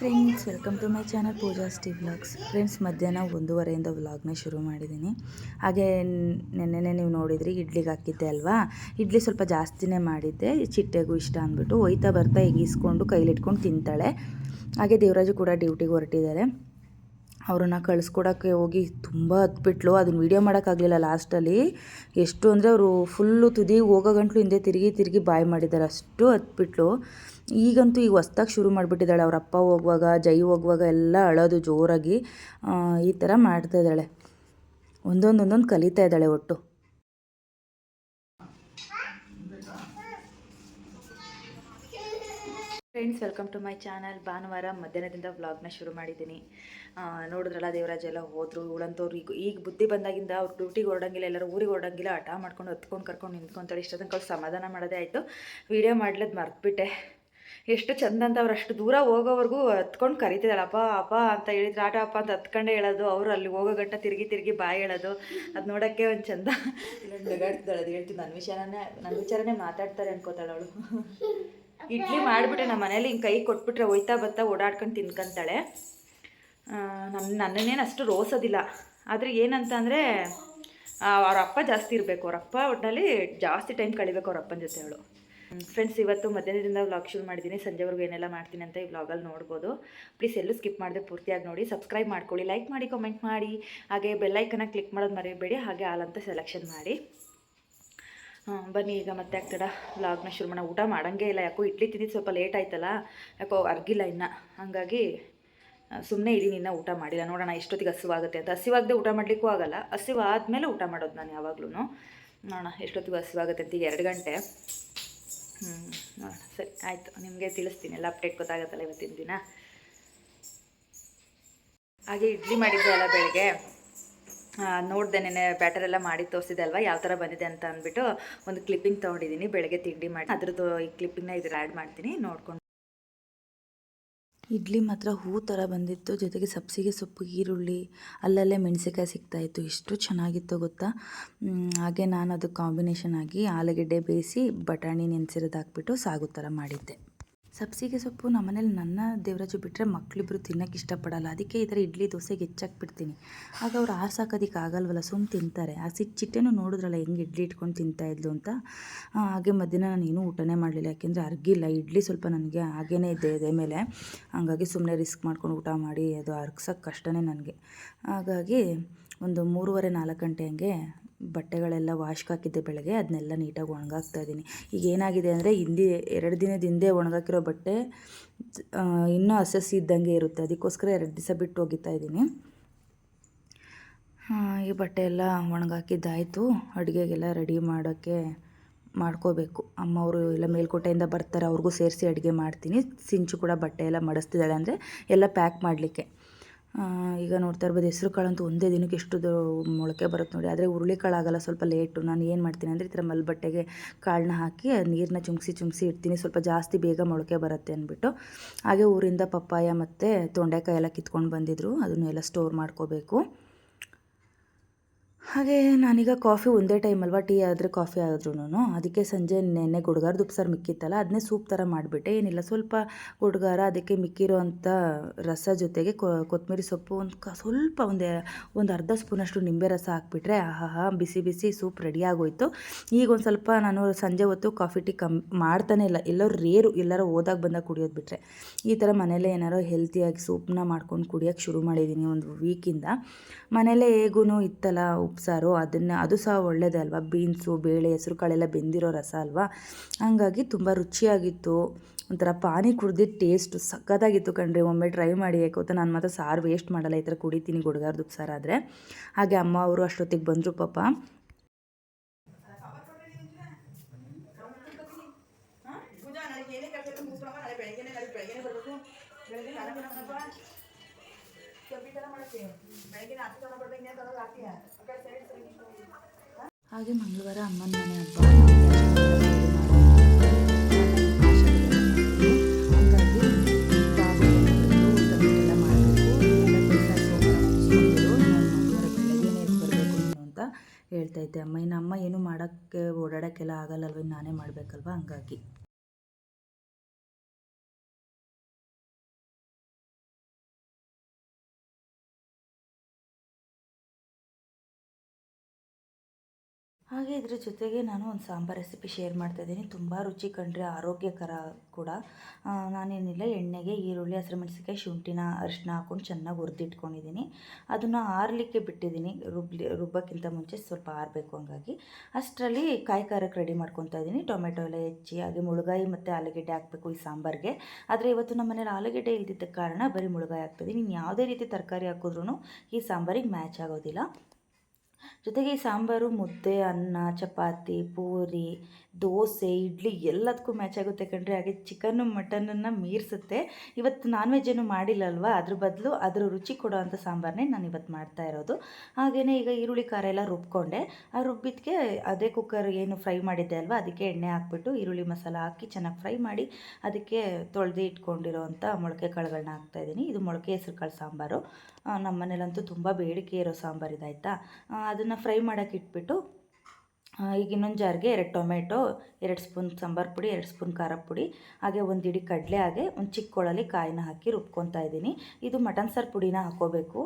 Welcome to my channel Pooja ಸ್ಟಿ vlogs. Friends, ಮಧ್ಯಾಹ್ನ ಒಂದೂವರೆಯಿಂದ ವ್ಲಾಗ್ನ ಶುರು ಮಾಡಿದ್ದೀನಿ. ಹಾಗೆ ನೆನ್ನೆನೆ ನೀವು ನೋಡಿದ್ರಿ, ಇಡ್ಲಿಗೆ ಹಾಕಿದ್ದೆ ಅಲ್ವಾ? ಇಡ್ಲಿ ಸ್ವಲ್ಪ ಜಾಸ್ತಿನೇ ಮಾಡಿದ್ದೆ. ಚಿಟ್ಟೆಗೂ ಇಷ್ಟ ಅಂದ್ಬಿಟ್ಟು ಒಯ್ತಾ ಬರ್ತಾ ಎಗಿಸ್ಕೊಂಡು ಕೈಲಿಟ್ಕೊಂಡು ತಿಂತಾಳೆ. ಹಾಗೆ ದೇವರಾಜು ಕೂಡ ಡ್ಯೂಟಿಗೆ ಹೊರಟಿದ್ದಾರೆ. ಅವ್ರನ್ನ ಕಳಿಸ್ಕೊಡೋಕ್ಕೆ ಹೋಗಿ ತುಂಬ ಹತ್ಬಿಟ್ಲು ಅದನ್ನ ವೀಡಿಯೋ ಮಾಡೋಕ್ಕಾಗಲಿಲ್ಲ ಲಾಸ್ಟಲ್ಲಿ. ಎಷ್ಟು ಅಂದರೆ ಅವರು ಫುಲ್ಲು ತುದಿ ಹೋಗೋ ಗಂಟ್ಲು ಹಿಂದೆ ತಿರುಗಿ ತಿರುಗಿ ಬಾಯ್ ಮಾಡಿದ್ದಾರೆ. ಅಷ್ಟು ಹತ್ಬಿಟ್ಲು ಈಗಂತೂ ಈಗ ಹೊಸ್ದಾಗಿ ಶುರು ಮಾಡಿಬಿಟ್ಟಿದ್ದಾಳೆ. ಅವ್ರ ಅಪ್ಪ ಹೋಗುವಾಗ, ಜೈ ಹೋಗುವಾಗ ಎಲ್ಲ ಅಳೋದು ಜೋರಾಗಿ ಈ ಥರ ಮಾಡ್ತಾ ಇದ್ದಾಳೆ. ಒಂದೊಂದೊಂದೊಂದು ಒಂದೊಂದು ಕಲಿತಾ ಇದ್ದಾಳೆ ಒಟ್ಟು. Friends welcome to my channel ಭಾನುವಾರ ಮಧ್ಯಾಹ್ನದಿಂದ ವ್ಲಾಗ್ನ ಶುರು ಮಾಡಿದ್ದೀನಿ. ನೋಡಿದ್ರಲ್ಲ, ದೇವರಾಜ ಎಲ್ಲ ಹೋದರು. ಉಳಂತವ್ರು ಈಗ ಈಗ ಬುದ್ಧಿ ಬಂದಾಗಿಂದ ಅವ್ರು ಡ್ಯೂಟಿಗೆ ಹೊರಡಂಗಿಲ್ಲ, ಎಲ್ಲರೂ ಊರಿಗೆ ಹೊರಡಂಗಿಲ್ಲ. ಹಠ ಮಾಡ್ಕೊಂಡು ಹತ್ಕೊಂಡು ಕರ್ಕೊಂಡು ನಿಂತ್ಕೊಂತಾರೆ ಇಷ್ಟ ತನಕ ಅವ್ರು ಸಮಾಧಾನ ಮಾಡೋದೇ ಆಯಿತು. ವೀಡಿಯೋ ಮಾಡ್ಲದ್ದು ಮರ್ತ್ಬಿಟ್ಟೆ. ಎಷ್ಟು ಚಂದ ಅಂತ ಅವ್ರು ಅಷ್ಟು ದೂರ ಹೋಗೋವರೆಗೂ ಹತ್ಕೊಂಡು ಕರಿತಿದ್ದಾಳೆ. ಅಪ್ಪ ಅಪ್ಪ ಅಂತ ಹೇಳಿದ್ರೆ ಆಟ ಅಪ್ಪ ಅಂತ ಹತ್ಕೊಂಡೇ ಹೇಳೋದು ಅವರು ಅಲ್ಲಿ ಹೋಗೋ ಗಂಟ ತಿರುಗಿ ತಿರುಗಿ ಬಾಯಿ ಹೇಳೋದು. ಅದು ನೋಡೋಕ್ಕೆ ಒಂದು ಚಂದ. ಇಲ್ಲೊಂದು ನಗಾಡ್ತಿದ್ದಾಳೆ ಅದು ಹೇಳ್ತೀನಿ. ನನ್ನ ವಿಚಾರನೇ ನನ್ನ ವಿಚಾರನೇ ಮಾತಾಡ್ತಾರೆ ಅನ್ಕೋತಾಳೆ ಅವಳು. ಇಡ್ಲಿ ಮಾಡಿಬಿಟ್ಟೆ ನಮ್ಮ ಮನೇಲಿ ಹಿಂಗೆ ಕೈ ಕೊಟ್ಬಿಟ್ರೆ ಒಯ್ತಾ ಬತ್ತಾ ಓಡಾಡ್ಕೊಂಡು ತಿನ್ಕೊಂತಾಳೆ. ನಮ್ಮ ನನ್ನನ್ನೇನು ಅಷ್ಟು ರೋಸೋದಿಲ್ಲ. ಆದರೆ ಏನಂತ ಅಂದರೆ ಅವ್ರ ಅಪ್ಪ ಜಾಸ್ತಿ ಇರಬೇಕು. ಅವ್ರ ಅಪ್ಪ ಒಟ್ಟಿನಲ್ಲಿ ಜಾಸ್ತಿ ಟೈಮ್ ಕಳಿಬೇಕು ಅವ್ರ ಅಪ್ಪನ ಜೊತೆ ಅವಳು. ಫ್ರೆಂಡ್ಸ್ ಇವತ್ತು ಮಧ್ಯಾಹ್ನದಿಂದ ವ್ಲಾಗ್ ಶುರು ಮಾಡಿದ್ದೀನಿ. ಸಂಜೆವರೆಗೂ ಏನೆಲ್ಲ ಮಾಡ್ತೀನಿ ಅಂತ ಈ ವ್ಲಾಗಲ್ಲಿ ನೋಡ್ಬೋದು. ಪ್ಲೀಸ್ ಎಲ್ಲೂ ಸ್ಕಿಪ್ ಮಾಡದೆ ಪೂರ್ತಿಯಾಗಿ ನೋಡಿ. ಸಬ್ಸ್ಕ್ರೈಬ್ ಮಾಡ್ಕೊಳ್ಳಿ ಲೈಕ್ ಮಾಡಿ ಕಮೆಂಟ್ ಮಾಡಿ. ಹಾಗೆ ಬೆಲ್ಲೈಕನ್ನ ಕ್ಲಿಕ್ ಮಾಡೋದು ಮರೆಯಬೇಡಿ ಹಾಗೆ ಹಾಲಂತ ಸೆಲೆಕ್ಷನ್ ಮಾಡಿ. ಹಾಂ, ಬನ್ನಿ, ಈಗ ಮತ್ತೆ ಆಗ್ತಡ ವ್ಲಾಗ್ನ ಶುರು ಮಾಡೋಣ. ಊಟ ಮಾಡೋಂಗೇ ಇಲ್ಲ. ಯಾಕೋ ಇಡ್ಲಿ ತಿಂದಿದ್ದು ಸ್ವಲ್ಪ ಲೇಟ್ ಆಯ್ತಲ್ಲ. ಯಾಕೋ ಅರ್ಗಿಲ್ಲ ಇನ್ನು. ಹಾಗಾಗಿ ಸುಮ್ಮನೆ ಇದ್ದೀನಿ ಇನ್ನೂ ಊಟ ಮಾಡಿಲ್ಲ. ನೋಡೋಣ ಎಷ್ಟೊತ್ತಿಗೆ ಹಸಿವಾಗುತ್ತೆ ಅಂತ. ಹಸಿವಾಗದೆ ಊಟ ಮಾಡಲಿಕ್ಕೂ ಆಗಲ್ಲ. ಹಸಿವಾದ ಮೇಲೆ ಊಟ ಮಾಡೋದು ನಾನು ಯಾವಾಗಲೂ ನೋಡೋಣ ಎಷ್ಟೊತ್ತಿಗೆ ಹಸಿವಾಗುತ್ತೆ ಅಂತ. ಈಗ ಎರಡು ಗಂಟೆ. ಹ್ಞೂ ಸರಿ, ಆಯಿತು. ನಿಮಗೆ ತಿಳಿಸ್ತೀನಿ. ಎಲ್ಲ ಅಪ್ಡೇಟ್ ಗೊತ್ತಾಗುತ್ತಲ್ಲ ಇವತ್ತಿನ ದಿನ. ಹಾಗೆ ಇಡ್ಲಿ ಮಾಡಿದ್ದೆ ಅಲ್ಲ ಬೆಳಗ್ಗೆ. ನೋಡಿದೆ ನೆನೆ ಬ್ಯಾಟರ್ ಎಲ್ಲ ಮಾಡಿ ತೋರಿಸಿದೆ ಅಲ್ವಾ? ಯಾವ ಥರ ಬಂದಿದೆ ಅಂತ ಅಂದ್ಬಿಟ್ಟು ಒಂದು ಕ್ಲಿಪ್ಪಿಂಗ್ ತೊಗೊಂಡಿದ್ದೀನಿ. ಬೆಳಗ್ಗೆ ತಿಂಡಿ ಮಾಡಿ ಅದ್ರದ್ದು ಈ ಕ್ಲಿಪ್ಪಿಂಗ್ನ ಇದ್ರ ಆ್ಯಡ್ ಮಾಡ್ತೀನಿ. ನೋಡ್ಕೊಂಡು ಇಡ್ಲಿ ಮಾತ್ರ ಹೂ ಥರ ಬಂದಿತ್ತು. ಜೊತೆಗೆ ಸಬ್ಸಿಗೆ ಸೊಪ್ಪು, ಈರುಳ್ಳಿ, ಅಲ್ಲಲ್ಲೇ ಮೆಣಸಿಕಾಯಿ ಸಿಗ್ತಾಯಿತ್ತು. ಎಷ್ಟು ಚೆನ್ನಾಗಿತ್ತು ಗೊತ್ತಾ? ಹಾಗೆ ನಾನು ಅದು ಕಾಂಬಿನೇಷನ್ ಆಗಿ ಆಲೂಗೆಡ್ಡೆ ಬೇಯಿಸಿ ಬಟಾಣಿ ನೆನೆಸಿರೋದು ಹಾಕ್ಬಿಟ್ಟು ಸಾಗು ಥರ ಮಾಡಿದ್ದೆ. ಸಬ್ಸಿಗೆ ಸೊಪ್ಪು ನಮ್ಮನೇಲಿ ನನ್ನ ದೇವರಾಜು ಬಿಟ್ಟರೆ ಮಕ್ಕಳಿಬ್ರು ತಿನ್ನೋಕೆ ಇಷ್ಟಪಡಲ್ಲ. ಅದಕ್ಕೆ ಈ ಥರ ಇಡ್ಲಿ ದೋಸೆಗೆ ಹೆಚ್ಚಾಕ್ಬಿಡ್ತೀನಿ. ಆಗ ಅವ್ರು ಆರ್ಸಾಕೋದಕ್ಕೆ ಆಗಲ್ವಲ್ಲ ಸುಮ್ಮನೆ ತಿಂತಾರೆ. ಆ ಚಿಟ್ಟೆನೂ ನೋಡಿದ್ರಲ್ಲ, ಹೆಂಗೆ ಇಡ್ಲಿ ಇಟ್ಕೊಂಡು ತಿಂತಾ ಇದ್ಲು ಅಂತ. ಹಾಗೆ ಮಧ್ಯಾಹ್ನ ನಾನು ಏನೂ ಊಟನೇ ಮಾಡಲಿಲ್ಲ. ಯಾಕೆಂದರೆ ಅರ್ಗಿಲ್ಲ. ಇಡ್ಲಿ ಸ್ವಲ್ಪ ನನಗೆ ಹಾಗೇನೇ ಇದೆ, ಎದೆ ಮೇಲೆ. ಹಂಗಾಗಿ ಸುಮ್ಮನೆ ರಿಸ್ಕ್ ಮಾಡ್ಕೊಂಡು ಊಟ ಮಾಡಿ ಅದು ಅರ್ಗ್ಸೋಕ್ಕೆ ಕಷ್ಟನೇ ನನಗೆ. ಹಾಗಾಗಿ ಒಂದು ಮೂರುವರೆ ನಾಲ್ಕು ಗಂಟೆ ಹಂಗೆ ಬಟ್ಟೆಗಳೆಲ್ಲ ವಾಶ್ಗೆ ಹಾಕಿದ್ದೆ ಬೆಳಗ್ಗೆ ಅದನ್ನೆಲ್ಲ ನೀಟಾಗಿ ಒಣಗಾಕ್ತಾ ಇದ್ದೀನಿ. ಈಗ ಏನಾಗಿದೆ ಅಂದರೆ, ಹಿಂದೆ, ಎರಡು ದಿನದ ಹಿಂದೆ ಒಣಗಾಕಿರೋ ಬಟ್ಟೆ ಇನ್ನೂ ಅಸಸಿ ಇದ್ದಂಗೆ ಇರುತ್ತೆ. ಅದಕ್ಕೋಸ್ಕರ ಎರಡು ದಿವಸ ಬಿಟ್ಟು ಒಗಿತಾ ಇದ್ದೀನಿ. ಈ ಬಟ್ಟೆ ಎಲ್ಲ ಒಣಗಾಕಿದ್ದಾಯಿತು. ಅಡುಗೆಗೆಲ್ಲ ರೆಡಿ ಮಾಡೋಕ್ಕೆ ಮಾಡ್ಕೋಬೇಕು. ಅಮ್ಮ ಅವರು ಎಲ್ಲ ಮೇಲ್ಕೋಟೆಯಿಂದ ಬರ್ತಾರೆ, ಅವ್ರಿಗೂ ಸೇರಿಸಿ ಅಡುಗೆ ಮಾಡ್ತೀನಿ. ಸಿಂಚು ಕೂಡ ಬಟ್ಟೆ ಎಲ್ಲ ಮಡಿಸ್ತಿದ್ದಾಳೆ ಅಂದರೆ, ಎಲ್ಲ ಪ್ಯಾಕ್ ಮಾಡಲಿಕ್ಕೆ. ಈಗ ನೋಡ್ತಾ ಇರ್ಬೋದು, ಹೆಸ್ರು ಕಾಳಂತೂ ಒಂದೇ ದಿನಕ್ಕೆ ಎಷ್ಟು ಮೊಳಕೆ ಬರುತ್ತೆ ನೋಡಿ. ಆದರೆ ಹುರುಳಿಕಾಳು ಆಗಲ್ಲ ಸ್ವಲ್ಪ ಲೇಟು ನಾನು ಏನು ಮಾಡ್ತೀನಿ ಅಂದರೆ ಈ ಥರ ಮಲ್ಬಟ್ಟೆಗೆ ಕಾಳನ್ನ ಹಾಕಿ ನೀರನ್ನ ಚುಮ್ಸಿ ಚುಮ್ಸಿ ಇಡ್ತೀನಿ. ಸ್ವಲ್ಪ ಜಾಸ್ತಿ ಬೇಗ ಮೊಳಕೆ ಬರುತ್ತೆ ಅಂದ್ಬಿಟ್ಟು. ಹಾಗೆ ಊರಿಂದ ಪಪ್ಪಾಯ ಮತ್ತು ತೊಂಡೆಕಾಯಿ ಎಲ್ಲ ಕಿತ್ಕೊಂಡು ಬಂದಿದ್ರು. ಅದನ್ನು ಎಲ್ಲ ಸ್ಟೋರ್ ಮಾಡ್ಕೋಬೇಕು. ಹಾಗೆ ನಾನೀಗ ಕಾಫಿ ಒಂದೇ ಟೈಮ್ ಅಲ್ವಾ ಟೀ ಆದರೆ ಕಾಫಿ ಆದ್ರೂ ಅದಕ್ಕೆ ಸಂಜೆ ನೆನ್ನೆ ಗುಡ್ಗಾರದ ಉಪ್ಸಾರು ಮಿಕ್ಕಿತ್ತಲ್ಲ ಅದನ್ನೇ ಸೂಪ್ ಥರ ಮಾಡಿಬಿಟ್ಟೆ. ಏನಿಲ್ಲ, ಸ್ವಲ್ಪ ಗುಡ್ಗಾರ ಅದಕ್ಕೆ ಮಿಕ್ಕಿರೋ ಅಂಥ ರಸ ಜೊತೆಗೆ ಕೊತ್ತಂಬರಿ ಸೊಪ್ಪು, ಒಂದು ಕ, ಸ್ವಲ್ಪ ಒಂದು ಒಂದು ಅರ್ಧ ಸ್ಪೂನಷ್ಟು ನಿಂಬೆ ರಸ ಹಾಕ್ಬಿಟ್ರೆ ಆಹಾ ಬಿಸಿ ಬಿಸಿ ಸೂಪ್ ರೆಡಿ ಆಗೋಯ್ತು. ಈಗ ಒಂದು ಸ್ವಲ್ಪ ನಾನು ಸಂಜೆ ಹೊತ್ತು ಕಾಫಿ, ಟೀ ಕಮ್, ಮಾಡ್ತಾನೆ ಇಲ್ಲ. ಎಲ್ಲರೂ ರೇರು, ಎಲ್ಲರೂ ಓದಾಗ ಬಂದಾಗ ಕುಡಿಯೋದು ಬಿಟ್ಟರೆ ಈ ಥರ ಮನೇಲೇ ಏನಾರೋ ಹೆಲ್ತಿಯಾಗಿ ಸೂಪ್ನ ಮಾಡ್ಕೊಂಡು ಕುಡಿಯೋಕ್ಕೆ ಶುರು ಮಾಡಿದ್ದೀನಿ ಒಂದು ವೀಕಿಂದ. ಮನೇಲೇ ಹೇಗೂ ಇತ್ತಲ್ಲ ಉಪ್ಸಾರು ಅದನ್ನು ಅದು ಸಹ ಒಳ್ಳೆಯದೇ ಅಲ್ವಾ? ಬೀನ್ಸು, ಬೇಳೆ, ಹೆಸರು ಕಾಳೆಲ್ಲ ಬೆಂದಿರೋ ರಸ ಅಲ್ವಾ? ಹಾಗಾಗಿ ತುಂಬ ರುಚಿಯಾಗಿತ್ತು. ಒಂಥರ ಪಾನಿ ಕುಡ್ದಿದ್ದು ಟೇಸ್ಟು ಸಖತ್ತಾಗಿತ್ತು ಕಣ್ರಿ. ಒಮ್ಮೆ ಟ್ರೈ ಮಾಡಿ ಯಾಕೆ ನಾನು ಮಾತ್ರ ಸಾರು ವೇಸ್ಟ್ ಮಾಡಲ್ಲ. ಈ ಥರ ಕುಡಿತೀನಿ ಗುಡ್ಗಾರ್ದು ಉಪ್ಸಾರು ಆದರೆ ಹಾಗೆ ಅಮ್ಮ ಅವರು ಅಷ್ಟೊತ್ತಿಗೆ ಬಂದರು ಪಾಪ. ಹಾಗೆ ಮಂಗಳವಾರ ಅಮ್ಮನ ಮನೆ ಹಬ್ಬ ಹೇಳ್ತಾ ಇದ್ದೆ. ಅಮ್ಮ, ಇನ್ನು ಅಮ್ಮ ಏನು ಮಾಡೋಕ್ಕೆ, ಓಡಾಡೋಕ್ಕೆಲ್ಲ ಆಗಲ್ಲಲ್ವ? ನಾನೇ ಮಾಡಬೇಕಲ್ವ? ಹಂಗಾಗಿ. ಹಾಗೆ ಇದ್ರ ಜೊತೆಗೆ ನಾನು ಒಂದು ಸಾಂಬಾರ್ ರೆಸಿಪಿ ಶೇರ್ ಮಾಡ್ತಾ ಇದ್ದೀನಿ. ತುಂಬ ರುಚಿ ಕಂಡ್ರೆ ಆರೋಗ್ಯಕರ ಕೂಡ. ನಾನೇನಿಲ್ಲ, ಎಣ್ಣೆಗೆ ಈರುಳ್ಳಿ ಹಸಿರುಮೆಣಸಿಕಾಯಿ ಶುಂಠಿನ ಅರಿಶಿನ ಹಾಕ್ಕೊಂಡು ಚೆನ್ನಾಗಿ ಹುರಿದಿಟ್ಕೊಂಡಿದ್ದೀನಿ. ಅದನ್ನು ಆರಲಿಕ್ಕೆ ಬಿಟ್ಟಿದ್ದೀನಿ. ರುಬ್ಲಿ, ರುಬ್ಬಕ್ಕಿಂತ ಮುಂಚೆ ಸ್ವಲ್ಪ ಆರಬೇಕು ಹಂಗಾಗಿ. ಅಷ್ಟರಲ್ಲಿ ಕಾಯಿ ಖಾರಕ್ಕೆ ರೆಡಿ ಮಾಡ್ಕೊತಾ ಇದ್ದೀನಿ. ಟೊಮೆಟೊ ಎಲ್ಲ ಹೆಚ್ಚಿ, ಹಾಗೆ ಮುಳುಗಾಯಿ ಮತ್ತು ಆಲೂಗೆಡ್ಡೆ ಹಾಕಬೇಕು ಈ ಸಾಂಬಾರಿಗೆ. ಆದರೆ ಇವತ್ತು ನಮ್ಮ ಮನೇಲಿ ಆಲೂಗೆಡ್ಡೆ ಇಲ್ದಿದ್ದ ಕಾರಣ ಬರೀ ಮುಳುಗಾಯಿ ಹಾಕ್ತಿದ್ದೀನಿ ಇನ್ನು ಯಾವುದೇ ರೀತಿ ತರಕಾರಿ ಹಾಕಿದ್ರೂ ಈ ಸಾಂಬಾರಿಗೆ ಮ್ಯಾಚ್ ಆಗೋದಿಲ್ಲ. ಜೊತೆಗೆ ಸಾಂಬಾರು, ಮುದ್ದೆ, ಅನ್ನ, ಚಪಾತಿ, ಪೂರಿ, ದೋಸೆ, ಇಡ್ಲಿ ಎಲ್ಲದಕ್ಕೂ ಮ್ಯಾಚ್ ಆಗುತ್ತೆ ಕಣ್ರಿ. ಹಾಗೆ ಚಿಕನ್ನು ಮಟನನ್ನು ಮೀರಿಸುತ್ತೆ. ಇವತ್ತು ನಾನ್ ವೆಜ್ ಏನು ಮಾಡಿಲ್ಲ ಅಲ್ವಾ ಅದ್ರ ಬದಲು ಅದರ ರುಚಿ ಕೊಡೋ ಅಂಥ ಸಾಂಬಾರನ್ನೇ ನಾನು ಇವತ್ತು ಮಾಡ್ತಾ ಇರೋದು. ಹಾಗೆಯೇ ಈಗ ಈರುಳ್ಳಿ, ಖಾರ ಎಲ್ಲ ರುಬ್ಕೊಂಡೆ. ಆ ರುಬ್ಬಿದ್ಕೆ ಅದೇ ಕುಕ್ಕರ್ ಏನು ಫ್ರೈ ಮಾಡಿದ್ದೆ ಅಲ್ವಾ? ಅದಕ್ಕೆ ಎಣ್ಣೆ ಹಾಕ್ಬಿಟ್ಟು ಈರುಳ್ಳಿ ಮಸಾಲ ಹಾಕಿ ಚೆನ್ನಾಗಿ ಫ್ರೈ ಮಾಡಿ ಅದಕ್ಕೆ ತೊಳೆದು ಇಟ್ಕೊಂಡಿರೋವಂಥ ಮೊಳಕೆ ಕಾಳುಗಳನ್ನ ಹಾಕ್ತಾಯಿದ್ದೀನಿ ಇದು ಮೊಳಕೆ ಹೆಸ್ರು ಕಾಳು ಸಾಂಬಾರು. ನಮ್ಮ ಮನೇಲಂತೂ ತುಂಬ ಬೇಡಿಕೆ ಇರೋ ಸಾಂಬಾರು ಆಯಿತಾ ಅದನ್ನು ಫ್ರೈ ಮಾಡೋಕೆ ಇಟ್ಬಿಟ್ಟು ಈಗ ಇನ್ನೊಂದು ಜಾರ್ಗೆ ಎರಡು ಟೊಮೆಟೊ, ಎರಡು ಸ್ಪೂನ್ ಸಾಂಬಾರು ಪುಡಿ, ಎರಡು ಸ್ಪೂನ್ ಖಾರ ಪುಡಿ, ಹಾಗೆ ಒಂದು ಇಡೀ ಕಡಲೆ, ಹಾಗೆ ಒಂದು ಚಿಕ್ಕ ಕೊಳಲಿ ಕಾಯಿನ ಹಾಕಿ ರುಬ್ಕೊತಾ ಇದ್ದೀನಿ. ಇದು ಮಟನ್ ಸಾರು ಪುಡಿನ ಹಾಕ್ಕೋಬೇಕು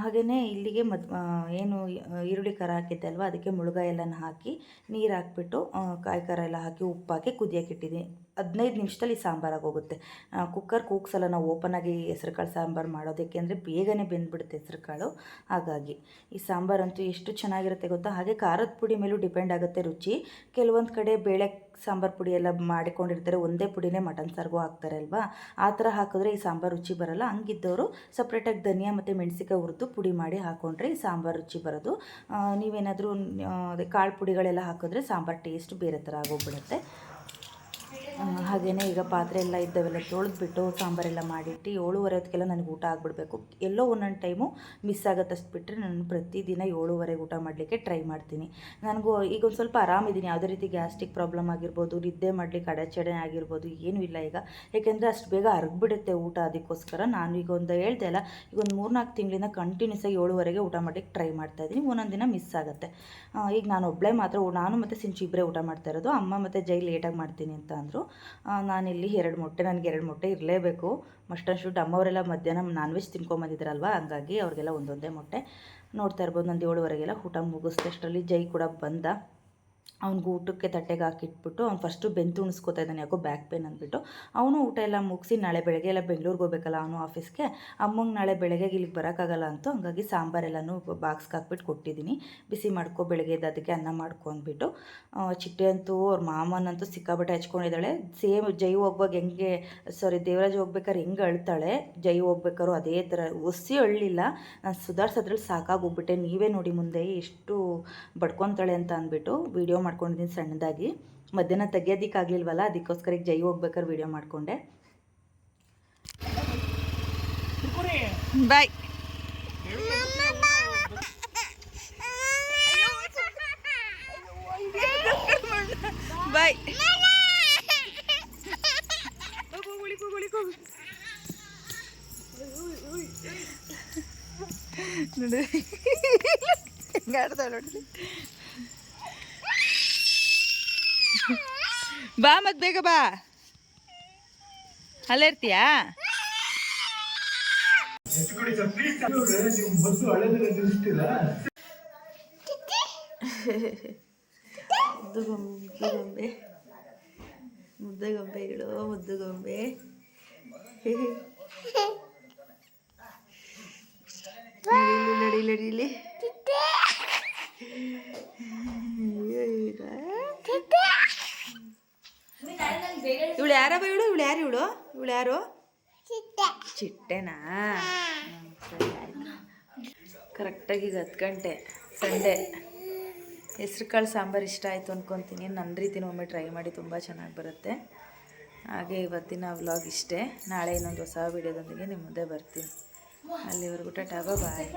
ಹಾಗೆಯೇ ಇಲ್ಲಿಗೆ ಮದ್ ಏನು ಈರುಳ್ಳಿ ಖಾರ ಹಾಕಿದ್ದೆ ಅಲ್ವಾ? ಅದಕ್ಕೆ ಮುಳುಗಾಯಿ ಎಲ್ಲನ ಹಾಕಿ ನೀರು ಹಾಕ್ಬಿಟ್ಟು ಕಾಯಿ ಖಾರ ಎಲ್ಲ ಹಾಕಿ ಉಪ್ಪು ಹಾಕಿ ಕುದಿಯೋಕೆ ಇಟ್ಟಿದ್ದೀನಿ. ಹದಿನೈದು ನಿಮಿಷದಲ್ಲಿ ಹೋಗುತ್ತೆ ಕುಕ್ಕರ್ ಕೂಗ್ಸಲ್ಲ, ನಾವು ಓಪನಾಗಿ ಹೆಸ್ರುಕಾಳು ಸಾಂಬಾರು ಮಾಡೋದಕ್ಕೆ ಅಂದರೆ ಬೇಗನೆ ಬೆಂದ್ಬಿಡುತ್ತೆ ಹೆಸ್ರುಕಾಳು. ಹಾಗಾಗಿ ಈ ಸಾಂಬಾರಂತೂ ಎಷ್ಟು ಚೆನ್ನಾಗಿರುತ್ತೆ ಗೊತ್ತಾ? ಹಾಗೆ ಖಾರದ ಪುಡಿ ಮೇಲೂ ಡಿಪೆಂಡ್ ಆಗುತ್ತೆ ರುಚಿ. ಕೆಲವೊಂದು ಕಡೆ ಬೇಳೆ ಸಾಂಬಾರು ಪುಡಿ ಎಲ್ಲ ಮಾಡಿಕೊಂಡಿರ್ತಾರೆ. ಒಂದೇ ಪುಡಿನೇ ಮಟನ್ ಸಾರಿಗೂ ಹಾಕ್ತಾರೆ ಅಲ್ವಾ? ಆ ಥರ ಹಾಕಿದ್ರೆ ಈ ಸಾಂಬಾರು ರುಚಿ ಬರಲ್ಲ. ಹಂಗಿದ್ದವರು ಸಪ್ರೇಟಾಗಿ ಧನಿಯಾ ಮತ್ತು ಮೆಣಸಿಕಾಯಿ ಹುರಿದು ಪುಡಿ ಮಾಡಿ ಹಾಕ್ಕೊಂಡ್ರೆ ಈ ಸಾಂಬಾರು ರುಚಿ ಬರೋದು. ನೀವೇನಾದರೂ ಅದೇ ಕಾಳು ಪುಡಿಗಳೆಲ್ಲ ಹಾಕಿದ್ರೆ ಸಾಂಬಾರು ಟೇಸ್ಟ್ ಬೇರೆ ಥರ ಆಗೋಗ್ಬಿಡುತ್ತೆ. ಹಾಗೆಯೇ ಈಗ ಪಾತ್ರೆ ಎಲ್ಲ ಇದ್ದವೆಲ್ಲ ತೊಳೆದ್ಬಿಟ್ಟು ಸಾಂಬಾರೆಲ್ಲ ಮಾಡಿಟ್ಟು ಏಳುವರೆ ಹೊತ್ತಿಗೆಲ್ಲ ನನಗೆ ಊಟ ಆಗಿಬಿಡ್ಬೇಕು. ಎಲ್ಲೋ ಒಂದೊಂದು ಟೈಮು ಮಿಸ್ ಆಗುತ್ತಷ್ಟು ಬಿಟ್ಟರೆ ನಾನು ಪ್ರತಿದಿನ ಏಳುವರೆಗೆ ಊಟ ಮಾಡಲಿಕ್ಕೆ ಟ್ರೈ ಮಾಡ್ತೀನಿ. ನನಗೂ ಈಗ ಒಂದು ಸ್ವಲ್ಪ ಆರಾಮಿದ್ದೀನಿ ಯಾವುದೇ ರೀತಿ ಗ್ಯಾಸ್ಟ್ರಿಕ್ ಪ್ರಾಬ್ಲಮ್ ಆಗಿರ್ಬೋದು, ನಿದ್ದೆ ಮಾಡಲಿಕ್ಕೆ ಅಡಚಣೆ ಆಗಿರ್ಬೋದು, ಏನೂ ಇಲ್ಲ ಈಗ. ಏಕೆಂದರೆ ಅಷ್ಟು ಬೇಗ ಅರ್ಗ್ಬಿಡುತ್ತೆ ಊಟ ಅದಕ್ಕೋಸ್ಕರ. ನಾನು ಈಗ ಒಂದು ಹೇಳ್ದೆ ಅಲ್ಲ, ಈಗ ಒಂದು ಮೂರ್ನಾಲ್ಕು ತಿಂಗಳಿಂದ ಕಂಟಿನ್ಯೂಸ್ ಆಗಿ ಏಳುವರೆಗೆ ಊಟ ಮಾಡಲಿಕ್ಕೆ ಟ್ರೈ ಮಾಡ್ತಾ ಇದ್ದೀನಿ ಒಂದೊಂದು ದಿನ ಮಿಸ್ ಆಗುತ್ತೆ. ಈಗ ನಾನು ಒಬ್ಬಳೇ ಮಾತ್ರ ನಾನು ಮತ್ತು ಸಿಂಚಿ ಇಬ್ಬರೇ ಊಟ ಮಾಡ್ತಾ ಇರೋದು. ಅಮ್ಮ ಮತ್ತು ಜೈ ಲೇಟಾಗಿ ಮಾಡ್ತೀನಿ ಅಂತ ಅಂದರು. ನಾನಿಲ್ಲಿ ಎರಡು ಮೊಟ್ಟೆ, ನನಗೆ ಎರಡು ಮೊಟ್ಟೆ ಇರಲೇಬೇಕು. ಮಸ್ಟ್ ಶುಡ್ ಅಮ್ಮವರೆಲ್ಲ ಮಧ್ಯಾಹ್ನ ನಾನ್ ವೆಜ್ ತಿನ್ಕೊಂಬಂದಿದ್ರಲ್ವ ಹಂಗಾಗಿ ಅವ್ರಿಗೆಲ್ಲ ಒಂದೊಂದೇ ಮೊಟ್ಟೆ ನೋಡ್ತಾ ಇರ್ಬೋದು. ನಂದು ಏಳುವರೆಗೆಲ್ಲ ಊಟ ಮುಗಿಸ್ದೆ ಅಷ್ಟರಲ್ಲಿ ಜೈ ಕೂಡ ಬಂದ. ಅವ್ನಿಗೆ ಊಟಕ್ಕೆ ತಟ್ಟೆಗೆ ಹಾಕಿಟ್ಬಿಟ್ಟು ಅವ್ನು ಫಸ್ಟು ಬೆಂತು ಉಣಿಸ್ಕೋತಾ ಇದ್ದಾನೆ ಯಾಕೋ ಬ್ಯಾಕ್ ಪೇನ್ ಅಂದ್ಬಿಟ್ಟು. ಅವನು ಊಟ ಎಲ್ಲ ಮುಗಿಸಿ ನಾಳೆ ಬೆಳಗ್ಗೆ ಎಲ್ಲ ಬೆಂಗಳೂರಿಗೆ ಹೋಗ್ಬೇಕಲ್ಲ ಅವನು ಆಫೀಸ್ಗೆ ಅಮ್ಮಂಗೆ ನಾಳೆ ಬೆಳಗ್ಗೆ ಇಲ್ಲಿಗೆ ಬರೋಕ್ಕಾಗಲ್ಲ ಅಂತ ಹಂಗಾಗಿ ಸಾಂಬಾರೆಲ್ಲನೂ ಬಾಕ್ಸ್ಗೆ ಹಾಕ್ಬಿಟ್ಟು ಕೊಟ್ಟಿದ್ದೀನಿ ಬಿಸಿ ಮಾಡ್ಕೊ ಬೆಳಗ್ಗೆ ಅದಕ್ಕೆ ಅನ್ನ ಮಾಡ್ಕೊ ಅಂದ್ಬಿಟ್ಟು. ಆ, ಚಿಟ್ಟೆ ಅಂತೂ ಅವ್ರ ಮಾಮನಂತೂ ಸಿಕ್ಕಾಬಟ್ಟೆ ಹಚ್ಕೊಂಡಿದ್ದಾಳೆ. ಸೇಮ್ ಜೈ ಹೋಗ್ವಾಗ ಹೆಂಗೆ ಸಾರಿ ದೇವರಾಜ್ ಹೋಗ್ಬೇಕಾದ್ರೆ ಹೆಂಗೆ ಅಳ್ತಾಳೆ? ಜೈ ಹೋಗ್ಬೇಕಾದ್ರು ಅದೇ ಥರ ಒಸಿ ಅಳ್ಳಿಲ್ಲ. ನಾನು ಸುಧಾರ್ಸೋದ್ರಲ್ಲಿ ಸಾಕಾಗೋಗ್ಬಿಟ್ಟೆ ನೀವೇ ನೋಡಿ ಮುಂದೆ ಎಷ್ಟು ಬಡ್ಕೊತಾಳೆ ಅಂತ ಅಂದ್ಬಿಟ್ಟು ವೀಡಿಯೋ ಮಾಡ್ಕೊಂಡಿದ್ದೀನಿ ಸಣ್ಣದಾಗಿ. ಮಧ್ಯಾಹ್ನ ತೆಗಿಯೋದಕ್ಕಾಗಲಿಲ್ವಲ್ಲ ಅದಕ್ಕೋಸ್ಕರ ಈಗ ಜೈ ಹೋಗ್ಬೇಕಾದ್ರೆ ವೀಡಿಯೋ ಮಾಡಿಕೊಂಡೆ. ಬಾಯ್ ಬಾಯ್ ನೋಡಿ. ನೋಡಿ. ಬಾ ಮತ್ ಬೇಗ ಬಾ. ಅಲ್ಲೇ ಇರ್ತೀಯಾ? ಮುದ್ದು ಗೊಂಬೆ ಗೊಂಬೆ ಮುದ್ದೆ ಗೊಂಬೆಗಳು ಮುದ್ದು ಗೊಂಬೆ ನಡೀಲಿ ನಡೀಲಿ ಇವಳು ಯಾರವ ಇವಳು ಇವಳು ಯಾರು ಇವಳು? ಇವಳು ಯಾರು? ಚಿಟ್ಟೆನಾ? ಕರೆಕ್ಟಾಗಿ ಈಗ ಹತ್ತು ಗಂಟೆ ಸಂಡೆ. ಹೆಸ್ರು ಕಾಳು ಸಾಂಬಾರು ಇಷ್ಟ ಆಯಿತು ಅಂದ್ಕೊತೀನಿ ನನ್ನ ರೀತಿನೂ ಒಮ್ಮೆ ಟ್ರೈ ಮಾಡಿ ತುಂಬ ಚೆನ್ನಾಗಿ ಬರುತ್ತೆ. ಹಾಗೆ ಇವತ್ತಿನ ವ್ಲಾಗ್ ಇಷ್ಟೇ. ನಾಳೆ ಇನ್ನೊಂದು ಹೊಸ ವೀಡಿಯೋದೊಂದಿಗೆ ನಿಮ್ಮ ಮುಂದೆ ಬರ್ತೀನಿ. ಅಲ್ಲಿವರೆಗೂ ಟಾಟಾ ಬಾಯ್